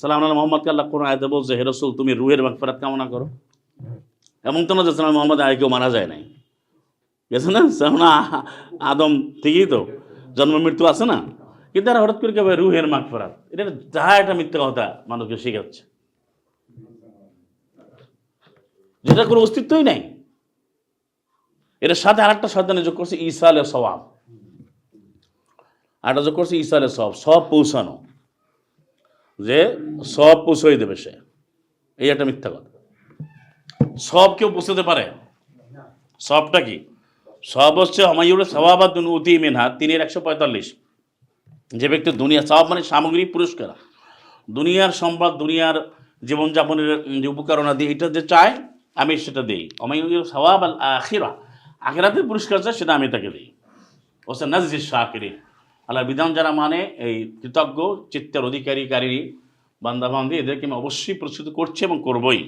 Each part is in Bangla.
সালাম আল্লাহ মোহাম্মদকে আল্লাহ কোন আয়তে বলছে, হে রসুল, তুমি রুহের মাগফিরাত কামনা করো। এমন তো না যে সালাম মোহাম্মদ আয় কেউ মারা যায় নাই। গেছে না? সালাম আদম ঠিকই তো, জন্ম মৃত্যু আছে না? কিন্তু এরা হঠাৎ করে কেউ রুহের মাগফিরাত। এটা যাহা একটা মিথ্যা কথা মানুষকে শেখাচ্ছে। যেটা কোনো অস্তিত্বই নাই। এর সাথে আরেকটা শয়তানে যোগ করছে, ঈসা আলের সবাব আরেকটা যোগ করছে আলের সব সব পৌঁছানো। যে সব পৌঁছই দেবে সে। এই একটা মিথ্যা কথা। সব কেউ পৌঁছতে পারে? সবটা কি? সব হচ্ছে আমায়ুর সবাবাদ উতি মিনহা, তিনের একশো পঁয়তাল্লিশ। যে ব্যক্তি দুনিয়া সব মানে সামগ্রিক পুরস্কার। দুনিয়ার সম্পদ, দুনিয়ার জীবনযাপনের যে উপকরণাদি এটা যে চায়, আমি সেটা দিই। আমায়ুর সবাব আখিরা আখেরাতের পুরস্কার চায়, সেটা আমি তাকে দিই। ওসে নাজির শাকিরি আল্লাহর বিধান যারা মানে এই কৃতজ্ঞ, চিত্তের অধিকারী কারী বান্দাবান্দি এদেরকে আমি অবশ্যই প্রস্তুত করছি এবং করবই।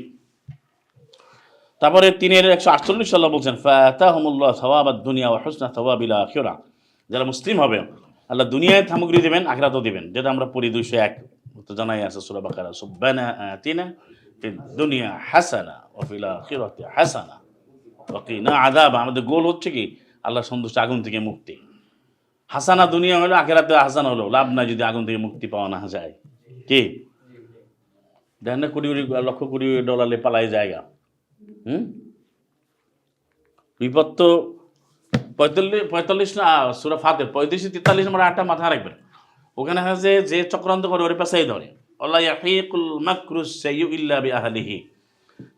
তারপরে তিনের একশো আটচল্লিশ সাল্লাহ বলছেন, ফাতাহমুল্লাহ সওয়াবাদ দুনিয়া ও হোসনা সওয়াবিলা আখিরা। যারা মুসলিম হবে, আল্লাহ দুনিয়ায় সামগ্রী দেবেন, আখরাতও দিবেন। যেটা আমরা পড়ি দুইশো এক। তো জানাই আছে সুরা বাকারা, সুব্বানা আতিনা দুনিয়া হাসানা ও ফিল আখিরাতি হাসানা ওয়াকিনা আযাব। আমাদের গোল হচ্ছে কি? আল্লাহ সন্তুষ্ট আগুন থেকে মুক্তি। হাসানা দুনিয়া হলো, আখেরাতে হাসান হলো। লাভ নাই যদি আগুন থেকে মুক্তি পাওয়া না যায়। কি? দেখেন না, কোটি কোটি, লক্ষ কোটি ডলারে পালাই জায়গা। হুম? বিপদ তো পঁয়তাল্লিশ পঁয়তাল্লিশ না সুরা ফাতে পঁয়ত্রিশ, তেতাল্লিশ নম্বর আটটা মাথা রাখবেন। ওখানে আছে যে চক্রান্ত করে, ওরে পেশাই ধরে। বিআহলিহি।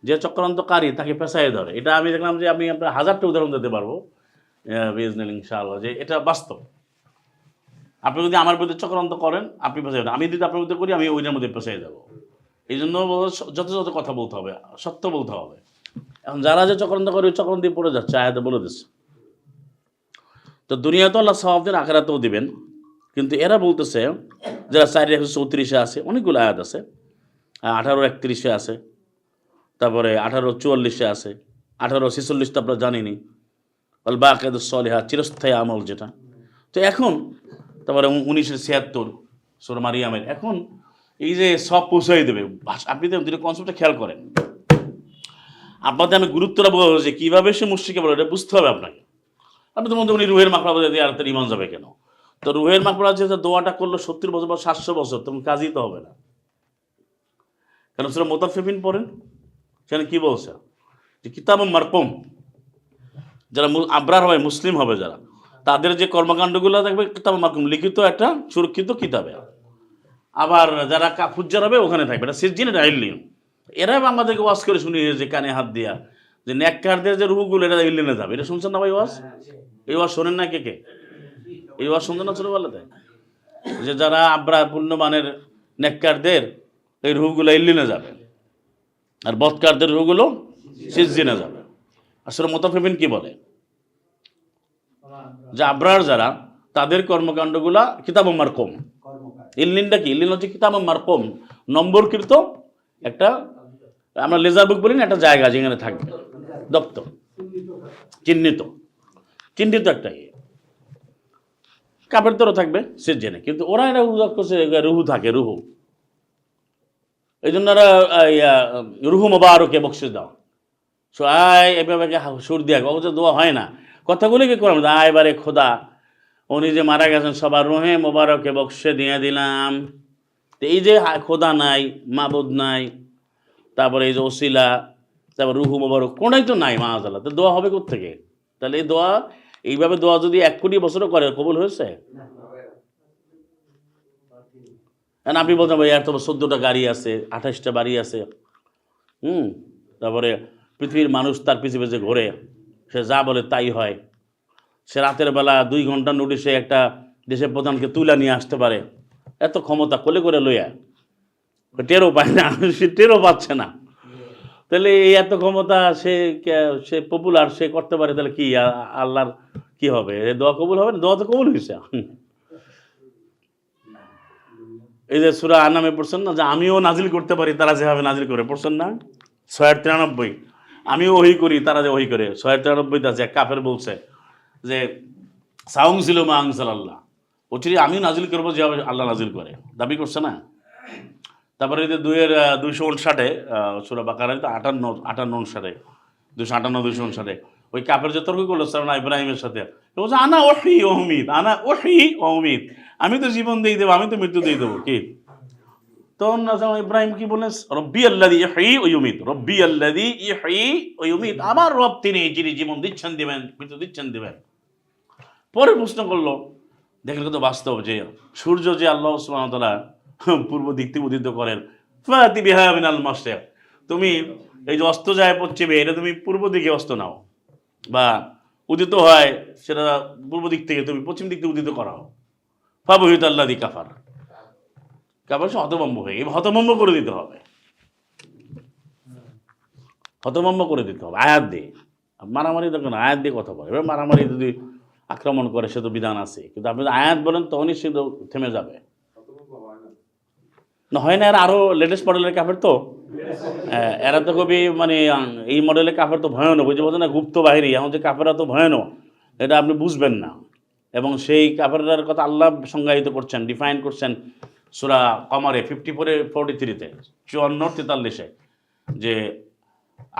যে চক্রান্তকারী তাকে পেশায় ধরে। এটা আমি দেখলাম যে আমি আপনার হাজারটা উদাহরণ দিতে পারব। বিজনেল ইনশাআল্লাহ, যে এটা বাস্তব। আপনি যদি আমার বিরুদ্ধে চক্রান্ত করেন, আপনি পেশায় যাবেন। আমি যদি আপনার বিরুদ্ধে করি, আমি ওইটার মধ্যে পেশায় যাব। এই জন্য যথাযথ কথা বলতে হবে, সত্য বলতে হবে। এখন যারা যে চক্রান্ত করে, ওই চক্রান্ত পড়ে যাচ্ছে, আয়াতে বলে দিচ্ছে। তো দুনিয়া তো আল্লাহ সাহাবদের আখেরাতেও দিবেন। কিন্তু এরা বলতেছে, যারা চারি, একশো চৌত্রিশে আছে, অনেকগুলো আয়াত আছে। আঠারো, একত্রিশে আছে। তারপরে আঠারো, চুয়াল্লিশে আছে। আঠারো ছেচল্লিশ তো আপনারা জানিনি। অল বাকেদ সলেহা চিরস্থায়ী আমল যেটা। তো এখন তারপরে উনিশশো ছিয়াত্তর, সোর মারিয়ামের। এখন এই যে সব পৌঁছাই দেবে আপনি তো দুটো কনসেপ্টটা খেয়াল করেন। আপনাদের আমি গুরুত্বটা বলব যে কীভাবে সে মুশ্রিকে বলে, এটা বুঝতে হবে আপনাকে। আপনি তো মধ্যে উনি রুহের মাকড়া বলে দিয়ে আর তার ইমান যাবে কেন? তো রুহের মাকড়া যে দোয়াটা করল সত্তর বছর বা সাতশো বছর, তখন কাজই তো হবে না। কেন সেটা মোতাফিফিন পড়েন? সেখানে কি বলছে? যে কিতাব মারপম যারা আবরার হবে, মুসলিম হবে যারা তাদের যে কর্মকাণ্ডগুলো দেখবে কিতাব মারকম লিখিত একটা সুরক্ষিত কিতাবে। আবার যারা ফুজ্জার হবে, ওখানে থাকবে এটা সিজিন এটা ইল্লিন এরা আমাদেরকে ওয়াজ করে শুনিয়ে যে কানে হাত দিয়া। যে নেককারদের যে রুহুগুলো এটা ইল্লিনে যাবে। এটা শুনছেন না ভাই ওয়াজ? এই ওয়াজ শোনেন না কে কে? এই ওয়াজ শুনছেন না ছোটোবেলাতে? যে যারা আব্রা পুণ্যমানের নেককারদের এই রুহুগুলো ইল্লিনে যাবে। আর বৎকারদের রুহগুলো সিজিনে যাবে। আসলে মোতাফিবিন কি বলে? যে আব্রার যারা তাদের কর্মকাণ্ডগুলা কিতাব মারকম। ইল্লিনটা কি? ইল্লিন হচ্ছে কিতাব মারকম। নম্বরকৃত একটা আমরা লেজার বুক বলি না একটা জায়গা যেখানে থাকবে দপ্তর। চিহ্নিত। চিহ্নিত একটা ইয়ে। কাপের তরও থাকবে সে জেনে কিন্তু ওরা এটা উল্লেখ করছে রুহু থাকে রুহু। এই জন্য ওরা রুহু মোবারকে বকশিস দাও। সো আয় এভাবে সুর দিয়া অবশ্য দোয়া হয় না। কথাগুলি কি করলাম? আয় এবারে খোদা, উনি যে মারা গেছেন, সবার রোহে মোবারকে বক্সে দিয়ে দিলাম। এই যে খোদা নাই, মাবুদ নাই, তারপরে এই যে ওসিলা, তারপর রুহু মোবারক কোনোই তো নাই মাহাজাল্লাহ তো দোয়া হবে থেকে তাহলে এই দোয়া, এইভাবে দোয়া যদি এক কোটি বছরও করে, কবুল হয়েছে? এখন আপনি বলতেন ভাই এর তো চোদ্দোটা গাড়ি আছে, আঠাশটা বাড়ি আছে। হুম, তারপরে পৃথিবীর মানুষ তার পিছিয়ে পিছিয়ে ঘোরে। সে যা বলে তাই হয়। সে রাতের বেলা দুই ঘণ্টা নোটিশে একটা দেশের প্রধানকে তুলে নিয়ে আসতে পারে। এত ক্ষমতা কোলে করে লইয়া? টেরও পায় না, সে টেরও পাচ্ছে না। তাহলে এই এত ক্ষমতা সে সে পপুলার সে করতে পারে, তাহলে কি আল্লাহর কি হবে? দোয়া কবুল হবে না? দোয়া তো কবুল হয়েছে এই যে সুরা আনামে পড়ছেন না, যে আমিও নাজিল করতে পারি, তারা যেভাবে নাজিল করে, পড়ছেন না? ছয়ের তিরানব্বই। আমিও ওহি করি, তারা যে ওহি করে। ছয়ের তিরানব্বইতে আছে, এক কাফের বলছে যে সাউং ছিল মা আংসাল আল্লাহ। অচিরে আমি নাজিল করব যে আল্লাহ নাজিল করে। দাবি করছে না? তারপরে যে দুইয়ের দুইশো উনষাটে সুরা বাকারে তো আটান্ন আটান্ন উনষাটে দুশো আটান্ন, দুইশো উনষাটে। ওই কাপের যে তর্ক করল সালানা ইব্রাহিমের সাথে। বলছে, আনা ওহি অহমিদ আনা ওহি অহমিদ আমি তো জীবন দিয়ে দেবো, আমি তো মৃত্যু দিয়ে দেবো, কি? তখন যখন ইব্রাহিম কি বললেন? রব্বি আল্লাদি ইহি ওয়ুমিত রব্বি আল্লাদি ইহি ওয়ুমিত আমার রব তিনি, যিনি জীবন দিচ্ছেন দিবেন, মৃত্যু দিচ্ছেন দিবেন। পরে প্রশ্ন করল, দেখলে তো বাস্তব যে সূর্য যে আল্লাহ সুবহানাহু ওয়া পূর্ব দিক থেকে উদিত করেন, ফাতি বিহা মিনাল মাশরিক। তুমি এই যে অস্ত যায় পশ্চিমে, এটা তুমি পূর্ব দিকে অস্ত নাও বা উদিত হয়, সেটা পূর্ব দিক থেকে তুমি পশ্চিম দিক থেকে উদিত করাও। ফাবহিত আল্লাহ কাফার। কাফার সে হতভম্ব হয়ে এবার হতভম্ব করে দিতে হবে। হতভম্ব করে দিতে হবে। আয়াত দিয়ে। মারামারি দেখুন আয়াত দিয়ে কথা বলে। এবার মারামারি যদি আক্রমণ করে সে তো বিধান আছে। কিন্তু আপনি আয়াত বলেন তখনই সে থেমে যাবে। না হয় না এর আরও লেটেস্ট মডেলের কাপড় তো? হ্যাঁ, এরা তো খুবই মানে এই মডেলের কাপড় তো ভয়ানক। বুঝতে পারছেন না গুপ্ত বাহিনী। এখন যে কাপড়রা তো ভয়ানক এটা আপনি বুঝবেন না। এবং সেই কাপড়ের কথা আল্লাহ সংজ্ঞায়িত করছেন ডিফাইন করছেন। সুরা কমারে ফিফটি ফোরে ফোরটি থ্রিতে চুয়ান্ন তেতাল্লিশে, যে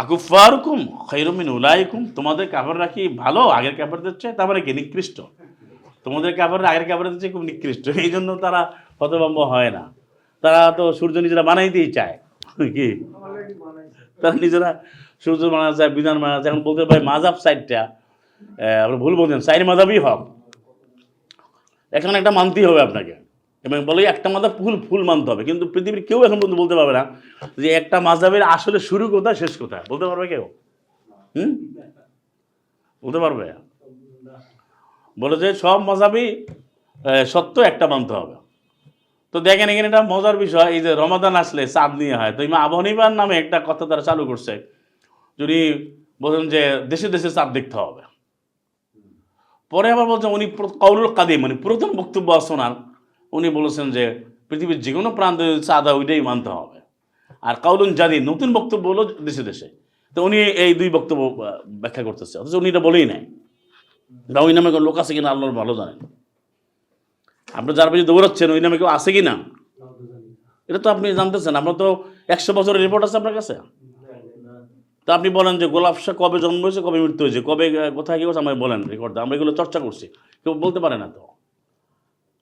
আকুফারকুম খৈরমিন উলাইকুম তোমাদের কাপড় রাখি ভালো আগের কাপড়দের চেয়ে? তারপরে কি নিকৃষ্ট? তোমাদের কাপড় আগের কাপড়দের চেয়ে খুব নিকৃষ্ট, এই জন্য তারা হতভম্ব হয় না। তারা তো সূর্য নিজেরা বানাইতেই চায়। কি? তারা নিজেরা সূর্য মানা যায় বিধান মানা যায় এখন বলতে পারে মাজাব সাইডটা আপনি ভুল বলছেন, সাইড মাজাবই হক। এখানে একটা মানতেই হবে আপনাকে। এবং বলে, একটা মাজাব ফুল ফুল মানতে হবে। কিন্তু পৃথিবীর কেউ এখন পর্যন্ত বলতে পারবে না যে, একটা মাজাবের আসলে শুরু কোথায়, শেষ কোথায়? বলতে পারবে কেউ? হুম? বলতে পারবে? বলে যে, সব মজাবই সত্য, একটা মানতে হবে। তো দেখেন এখানে একটা মজার বিষয়, এই যে রমাদান আসলে চাঁদ নিয়ে হয়। তো ইমা আবহনিবার নামে একটা কথা তারা চালু করছে যদি বলেন যে, দেশে দেশে চাঁদ দেখতে হবে। পরে আবার বলছেন উনি কৌলুল কাদিম মানে পুরাতন বক্তব্য শোনার উনি বলেছেন যে পৃথিবীর যে কোনো প্রান্তে চাঁদ ওইটাই মানতে হবে। আর কাউলুন জাদি নতুন বক্তব্য হলো দেশে দেশে। তো উনি এই দুই বক্তব্য ব্যাখ্যা করতেছে। অথচ উনি এটা বলেই নাই। ওই নামে কোনো লোক আছে কিনা আল্লাহর ভালো জানেন। আপনি যার পিছিয়ে দৌড়াচ্ছেন, ওই নামে কেউ আছে কি না এটা তো আপনি জানতেছেন। আপনার তো একশো বছরের রিপোর্ট আছে আপনার কাছে? তা আপনি বলেন যে গোলাপ শাহ কবে জন্ম হয়েছে, কবে মৃত্যু হয়েছে, কবে কোথায় কি হয়েছে আমাকে বলেন রেকর্ড আমরা এগুলো চর্চা করছি। কেউ বলতে পারে না তো।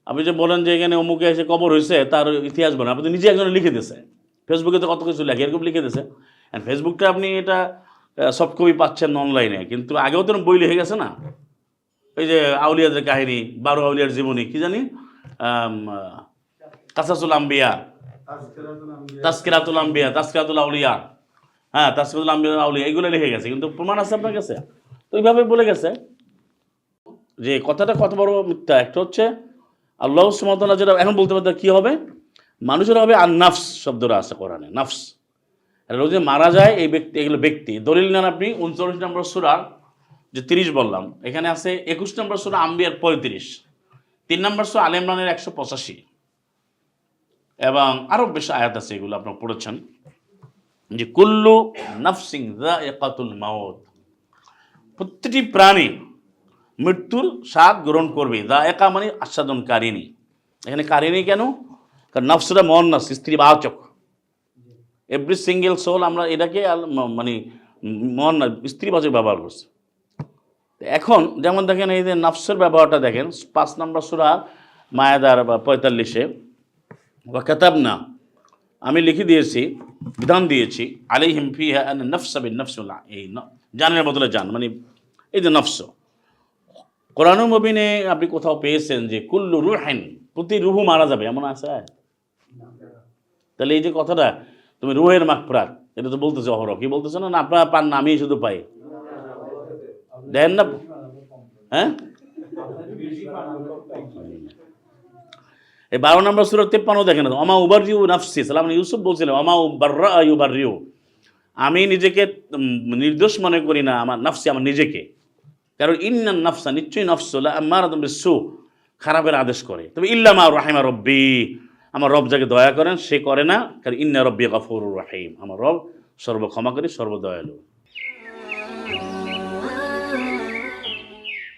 আপনি যে বলেন যে এখানে অমুকে এসে কবর হয়েছে তার ইতিহাস বলেন। আপনি নিজে একজন লিখে দিয়েছে ফেসবুকে তো কত কিছু লেখে, এরকম লিখে দিয়েছে অ্যান্ড ফেসবুকটা আপনি এটা সফট কপি পাচ্ছেন অনলাইনে কিন্তু আগেও তো বই লিখে গেছে না? এই যে আউলিয়াদের কাহিনী, বারো আউলিয়ার জীবনী, কি জানি? কাসাসুল আম্বিয়া। তাস্কিরাতুল আম্বিয়া, তাস্কিরাতুল আউলিয়া। হ্যাঁ তাস্কিরাতুল আম্বিয়া, আউলিয়া, এগুলো লিখে গেছে। কিন্তু প্রমাণ আছে আপনার কাছে? তো এইভাবে বলে গেছে যে কথাটা কত বড় মিথ্যা। একটা হচ্ছে আল্লাহ সুমতলা যেটা এখন বলতে পারতে কী হবে? মানুষের হবে আর নাফস শব্দটা আছে কোরআনে, নাফস। যে মারা যায় এই ব্যক্তি, এগুলো ব্যক্তি। দলিল নেন আপনি, উনচল্লিশ নম্বর সুরা, যে তিরিশ বললাম, এখানে আছে একুশ নম্বর সুরা আম্বিয়ার পঁয়ত্রিশ। তিন নম্বর সুরা আল ইমরানের একশো পঁচাশি। এবং আরও বেশ আয়াত আছে, এগুলো আপনারা পড়েছেন। যে কুল্লু নাফসিং দা একাতুল মাওত প্রতিটি প্রাণী মৃত্যুর স্বাদ গ্রহণ করবে। দা একা মানে আস্বাদন কারিনী। এখানে কারিনী কেন? কারণ নফসটা মন না স্ত্রী বাচক এভরি সিঙ্গেল সোল আমরা এটাকে মানে মন না স্ত্রীবাচক ব্যবহার করছি। এখন যেমন দেখেন, এই যে নফসের ব্যবহারটা দেখেন, পাঁচ নম্বর সুরা মায়াদার বা পঁয়তাল্লিশে বা কেতাব না আমি লিখে দিয়েছি, বিধান দিয়েছি আলি হিমফি নফসাবিন নফসুল্লাহ এই জানের বদলে জান মানে এই যে নফস। কোরআন মবিনে আপনি কোথাও পেয়েছেন যে কুল্লু রুহেন, প্রতি রুহু মারা যাবে, এমন আছে? তাহলে এই যে কথাটা, তুমি রুহের মাকফরাত এটা তো বলতেছে অহরহ, কি বলতেছে না? আপনারা পান না আমি শুধু পাই। দেন না? হ্যাঁ? এই বারো নম্বর সুরত তেপ্পান্ন দেখেন অমা উবার রিউ নাফসি, সালাম ইউসুফ বলছিলেন অমা উবার্রা ইউবার রিউ আমি নিজেকে নির্দোষ মনে করি না, আমার নাফসি আমার নিজেকে। কারণ ইন্নান নফসা, নিশ্চয়ই নফসলা আমার তুমি সু খারাপের আদেশ করে। তবে ইল্লামা রাহিমা রব্বি, আমার রব যাকে দয়া করেন, সে করে না, কারণ ইন্না রব্বি গফুর রাহিম। আমার রব সর্বক্ষমাকারী সর্বদয়ালু।